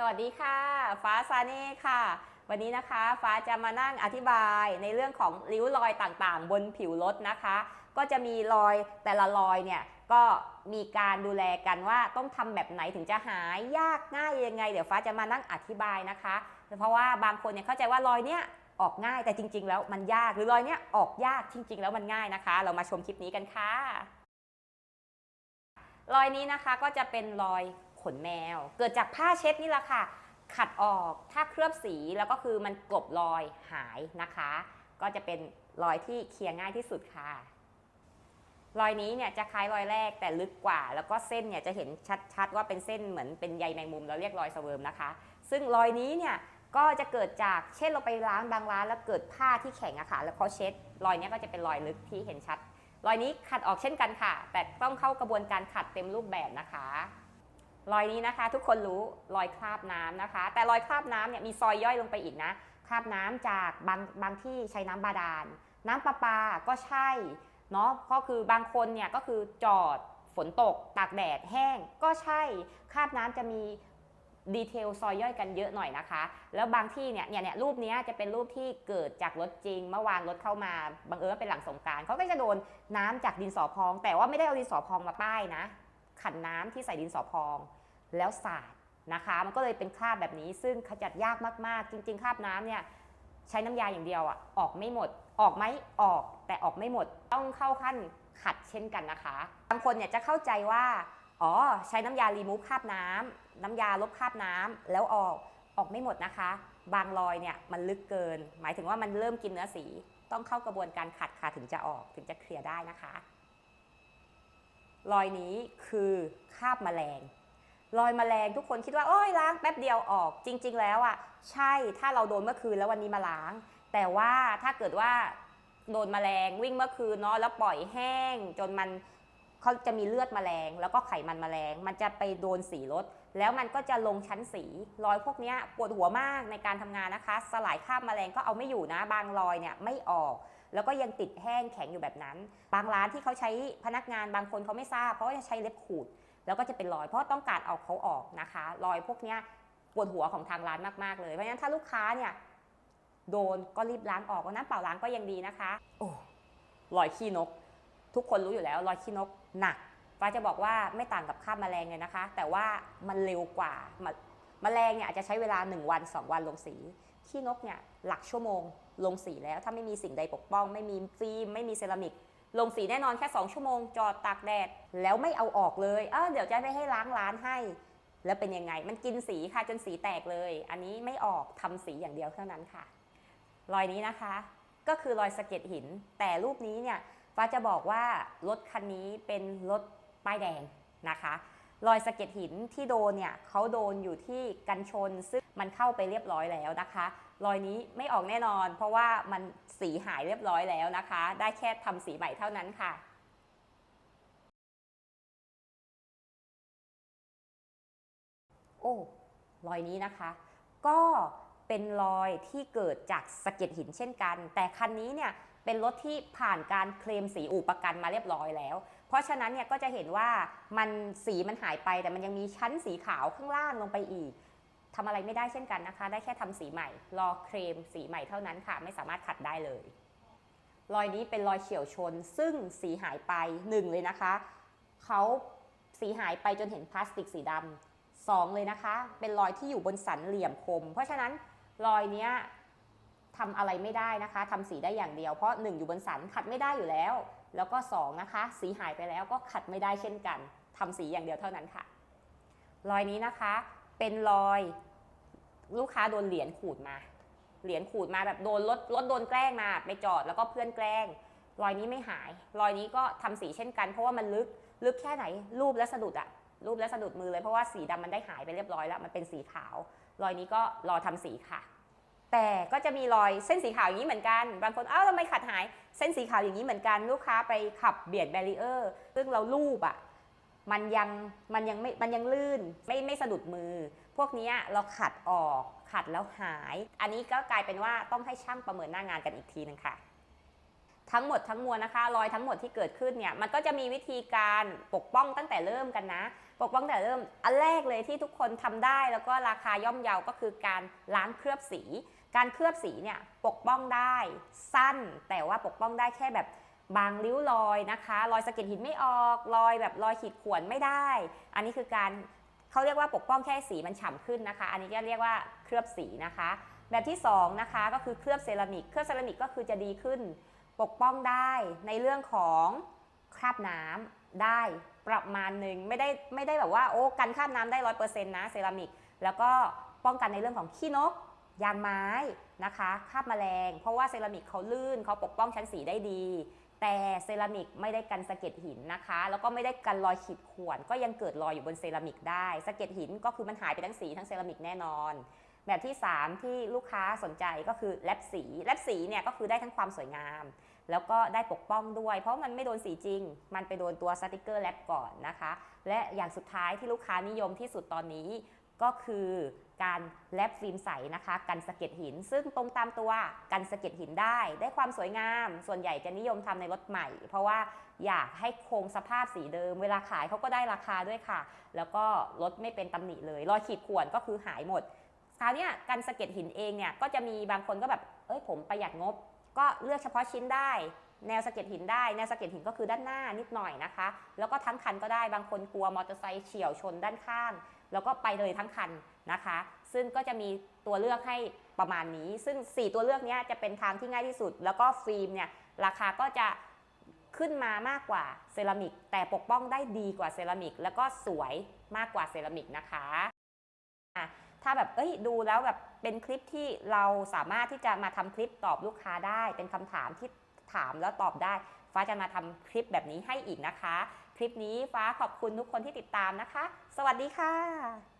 สวัสดีค่ะ ฟ้าซาเน่ค่ะ วันนี้นะคะ ฟ้าจะมานั่งอธิบายในเรื่องของริ้วรอยต่างๆ บนผิวรถนะคะ ก็จะมีรอยแต่ละรอยเนี่ยก็มีการดูแลกันว่าต้องทำแบบไหนถึงจะหายยากง่ายยังไง เดี๋ยวฟ้าจะมานั่งอธิบายนะคะ เพราะว่าบางคนเนี่ยเข้าใจว่ารอยเนี้ยออกง่ายแต่จริง ๆ แล้วมันยากหรือรอยเนี้ยออกยากจริง ๆ แล้วมันง่ายนะคะ เรามาชมคลิปนี้กันค่ะรอยนี้นะคะก็จะเป็นรอย ขนแมว เกิดจากผ้าเช็ดนี่แหละค่ะ ขัดออกถ้าเคลือบสีแล้วก็คือมันกลบรอยหายนะคะ ก็จะเป็นรอยที่เคลียร์ง่ายที่สุดค่ะ รอยนี้เนี่ยจะคล้ายรอยแรกแต่ลึกกว่า แล้วก็เส้นเนี่ยจะเห็นชัดๆว่าเป็นเส้นเหมือนเป็นใยแมงมุมเราเรียกรอยสเวิร์มนะคะ ซึ่งรอยนี้เนี่ยก็จะเกิดจากเช่นเราไปล้างบางร้านแล้วเกิดผ้าที่แข็งอะค่ะแล้วเขาเช็ด รอยนี้ก็จะเป็นรอยลึกที่เห็นชัด รอยนี้ขัดออกเช่นกันค่ะ แต่ต้องเข้ากระบวนการขัดเต็มรูปแบบนะคะ รอยนี้นะคะ ทุกคนรู้รอยคราบน้ำนะคะ แต่รอยคราบน้ำเนี่ยมีซอยย่อยลงไปอีกนะ คราบน้ำจากบางบางที่ใช้น้ำบาดาล น้ำประปาก็ใช่เนาะก็คือบางคนเนี่ยก็คือจอดฝนตกตากแดดแห้งก็ใช่คราบน้ำจะมีดีเทลซอยย่อยกันเยอะหน่อยนะคะ แล้วบางที่เนี่ยเนี่ยเนี่ยรูปนี้จะเป็นรูปที่เกิดจากรถจริง เมื่อวานรถเข้ามาบังเอิญเป็นหลังสงการเขาก็จะโดนน้ำจากดินสอพอง แต่ว่าไม่ได้เอาดินสอพองมาป้ายนะ ขันน้ำที่ใส่ดินสอพอง แล้วสาดนะคะ มันก็เลยเป็นคราบแบบนี้ ซึ่งขจัดยากมากๆ จริง ๆ คราบน้ำเนี่ยใช้น้ำยาอย่างเดียวอะออกไม่หมด ออกไหมออก แต่ออกไม่หมด ต้องเข้าขั้นขัดเช่นกันนะคะ บางคนเนี่ยจะเข้าใจว่า อ๋อ ใช้น้ำยารีมูฟคราบน้ำน้ำยาลบคราบน้ำแล้วออก ออกไม่หมดนะคะ บางรอยเนี่ยมันลึกเกิน หมายถึงว่ามันเริ่มกินเนื้อสี ต้องเข้ากระบวนการขัดค่ะถึงจะออก ถึงจะเคลียร์ได้นะคะ รอยนี้คือคราบแมลง รอยแมลงทุกคนคิดว่าโอ้ยล้างแป๊บเดียวออกจริง ๆ แล้วอะใช่ถ้าเราโดนเมื่อคืนแล้ววันนี้มาล้าง แต่ว่าถ้าเกิดว่าโดนแมลงวิ่งเมื่อคืนเนาะแล้วปล่อยแห้ง จนมันเขาจะมีเลือดแมลง แล้วก็ไขมันแมลง มันจะไปโดนสีรถ แล้วมันก็จะลงชั้นสี รอยพวกนี้ปวดหัวมากในการทำงานนะคะ สลายคราบแมลงก็เอาไม่อยู่นะบางรอยเนี่ยไม่ออก แล้วก็ยังติดแห้งแข็งอยู่แบบนั้น บางร้านที่เขาใช้พนักงานบางคนเขาไม่ทราบเพราะว่าจะใช้เล็บขูด แล้วก็จะเป็นรอยเพราะต้องการเอาเขาออกนะคะรอยพวกเนี้ยปวดหัวของทางร้านมากๆเลยเพราะฉะนั้นถ้าลูกค้าเนี่ยโดนก็รีบล้างออกน้ำเปล่าล้างก็ยังดีนะคะ โอ้รอยขี้นก ทุกคนรู้อยู่แล้วรอยขี้นกหนักฟ้าจะบอกว่าไม่ต่างกับคราบแมลงเลยนะคะ แต่ว่ามันเร็วกว่ามาแมลงเนี่ยอาจจะใช้เวลา 1 วัน 2 วันลงสี ขี้นกเนี่ยหลักชั่วโมง ลงสีแล้วถ้าไม่มีสิ่งใดปกป้อง ไม่มีฟิล์มไม่มีเซรามิก ลงสีแน่นอนแค่ 2 ชั่วโมง จอดตากแดด แล้วไม่เอาออกเลยเออเดี๋ยวจะไปให้ล้างร้านให้ แล้วเป็นยังไง มันกินสีค่ะจนสีแตกเลย อันนี้ไม่ออกทำสีอย่างเดียวเท่านั้นค่ะ รอยนี้นะคะ ก็คือรอยสะเก็ดหิน แต่รูปนี้เนี่ยฟ้าจะบอกว่ารถคันนี้เป็นรถป้ายแดงนะคะรอยสะเก็ดหินที่โดนเนี่ยเขาโดนอยู่ที่กันชนซึ่ง มันเข้าไปเรียบร้อยแล้วนะคะ รอยนี้ไม่ออกแน่นอน เพราะว่ามันสีหายเรียบร้อยแล้วนะคะ ได้แค่ทำสีใหม่เท่านั้นค่ะโอ้รอยนี้นะคะ ก็เป็นรอยที่เกิดจากสะเก็ดหินเช่นกัน แต่คันนี้เนี่ยเป็นรถที่ผ่านการเคลมสีอู่ปกันมาเรียบร้อยแล้ว เพราะฉะนั้นเนี่ยก็จะเห็นว่ามันสีมันหายไปแต่มันยังมีชั้นสีขาวข้างล่างลงไปอีก ทำอะไรไม่ได้เช่นกันนะคะ ได้แค่ทำสีใหม่ รอเคลมสีใหม่เท่านั้นค่ะ ไม่สามารถขัดได้เลย รอยนี้เป็นรอยเฉียวชน ซึ่งสีหายไปหนึ่งเลยนะคะ เขาสีหายไปจนเห็นพลาสติกสีดำสองเลยนะคะ เป็นรอยที่อยู่บนสันเหลี่ยมคม เพราะฉะนั้นรอยเนี้ยทำอะไรไม่ได้นะคะทำสีได้อย่างเดียว เพราะ1อยู่บนสันขัดไม่ได้อยู่แล้ว แล้วก็2นะคะ สีหายไปแล้วก็ขัดไม่ได้เช่นกันทำสีอย่างเดียวเท่านั้นค่ะ รอยนี้นะคะ เป็นรอย ลูกค้าโดนเหรียญขูดมา เหรียญขูดมาแบบโดนรถรถโดนแกล้งมาไปจอดแล้วก็เพื่อนแกล้ง รอยนี้ไม่หาย รอยนี้ก็ทำสีเช่นกัน เพราะว่ามันลึกลึกแค่ไหน รูปและสะดุดอะรูปและสะดุดมือเลยเพราะว่าสีดำมันได้หายไปเรียบร้อยแล้ว มันเป็นสีขาว รอยนี้ก็รอทำสีค่ะ แต่ก็จะมีรอยเส้นสีขาวอย่างนี้เหมือนกัน บางคนอ้าวทำไมขัดหาย เส้นสีขาวอย่างนี้เหมือนกัน ลูกค้าไปขับเบียดแบรีเออร์ซึ่งเราลูบอะ มันยังมันยังไม่มันยังลื่นไม่ไม่สะดุดมือ พวกนี้เราขัดออกขัดแล้วหาย อันนี้ก็กลายเป็นว่าต้องให้ช่างประเมินหน้างานกันอีกทีหนึงค่ะ ทั้งหมดทั้งมวลนะคะ รอยทั้งหมดที่เกิดขึ้นเนี่ยมันก็จะมีวิธีการปกป้องตั้งแต่เริ่มกันนะ ปกป้องตั้งแต่เริ่มอันแรกเลยที่ทุกคนทำได้แล้วก็ราคาย่อมเยาก็คือการล้างเคลือบสี การเคลือบสีเนี่ยปกป้องได้สั้นแต่ว่าปกป้องได้แค่แบบ บางริ้วรอยนะคะ รอยสะเก็ดหินไม่ออก รอยแบบรอยขีดข่วนไม่ได้ อันนี้คือการเขาเรียกว่าปกป้องแค่สีมันฉ่ำขึ้นนะคะ อันนี้ก็เรียกว่าเคลือบสีนะคะ แบบที่สองนะคะก็คือเคลือบเซรามิก เคลือบเซรามิกก็คือจะดีขึ้น ปกป้องได้ในเรื่องของคราบน้ำได้ประมาณหนึ่งไม่ได้ไม่ได้แบบว่าโอ้กันคราบน้ำได้ร้อยเปอร์เซ็นต์นะเซรามิก แล้วก็ป้องกันในเรื่องของขี้นกยางไม้นะคะคราบแมลง เพราะว่าเซรามิกเขาลื่นเขาปกป้องชั้นสีได้ดี แต่เซรามิกไม่ได้กันสะเก็ดหินนะคะ แล้วก็ไม่ได้กันรอยขีดข่วน ก็ยังเกิดรอยอยู่บนเซรามิกได้สะเก็ดหินก็คือมันหายไปทั้งสีทั้งเซรามิกแน่นอน แบบที่ 3 ที่ลูกค้าสนใจก็คือแลบสีแลบสีเนี่ยก็คือได้ทั้งความสวยงาม แล้วก็ได้ปกป้องด้วย เพราะมันไม่โดนสีจริง มันไปโดนตัวสติกเกอร์แลบก่อนนะคะ และอย่างสุดท้ายที่ลูกค้านิยมที่สุดตอนนี้ ก็คือการแลบฟิล์มใสนะคะ กันสะเก็ดหิน ซึ่งตรงตามตัวกันสะเก็ดหินได้ ได้ความสวยงาม ส่วนใหญ่จะนิยมทำในรถใหม่ เพราะว่าอยากให้คงสภาพสีเดิม เวลาขายเขาก็ได้ราคาด้วยค่ะ แล้วก็รถไม่เป็นตำหนิเลย รอยขีดข่วนก็คือหายหมด คราวนี้กันสะเก็ดหินเองเนี่ยก็จะมีบางคนก็แบบ เอ้ยผมประหยัดงบ ก็เลือกเฉพาะชิ้นได้แนวสะเก็ดหินได้ แนวสะเก็ดหินก็คือด้านหน้านิดหน่อยนะคะ แล้วก็ทั้งคันก็ได้ บางคนกลัวมอเตอร์ไซค์เฉี่ยวชนด้านข้าง แล้วก็ไปเลยทั้งคันนะคะ ซึ่งก็จะมีตัวเลือกให้ประมาณนี้ ซึ่ง 4 ตัวเลือกนี้จะเป็นทางที่ง่ายที่สุด แล้วก็ฟิล์มเนี่ยราคาก็จะขึ้นมามากกว่าเซรามิก แต่ปกป้องได้ดีกว่าเซรามิก แล้วก็สวยมากกว่าเซรามิกนะคะถ้าแบบเอ้ยดูแล้วแบบเป็นคลิปที่เราสามารถที่จะมาทำคลิปตอบลูกค้าได้ เป็นคำถามที่ถามแล้วตอบได้ ฟ้าจะมาทำคลิปแบบนี้ให้อีกนะคะ คลิปนี้ฟ้าขอบคุณทุกคนที่ติดตามนะคะ สวัสดีค่ะ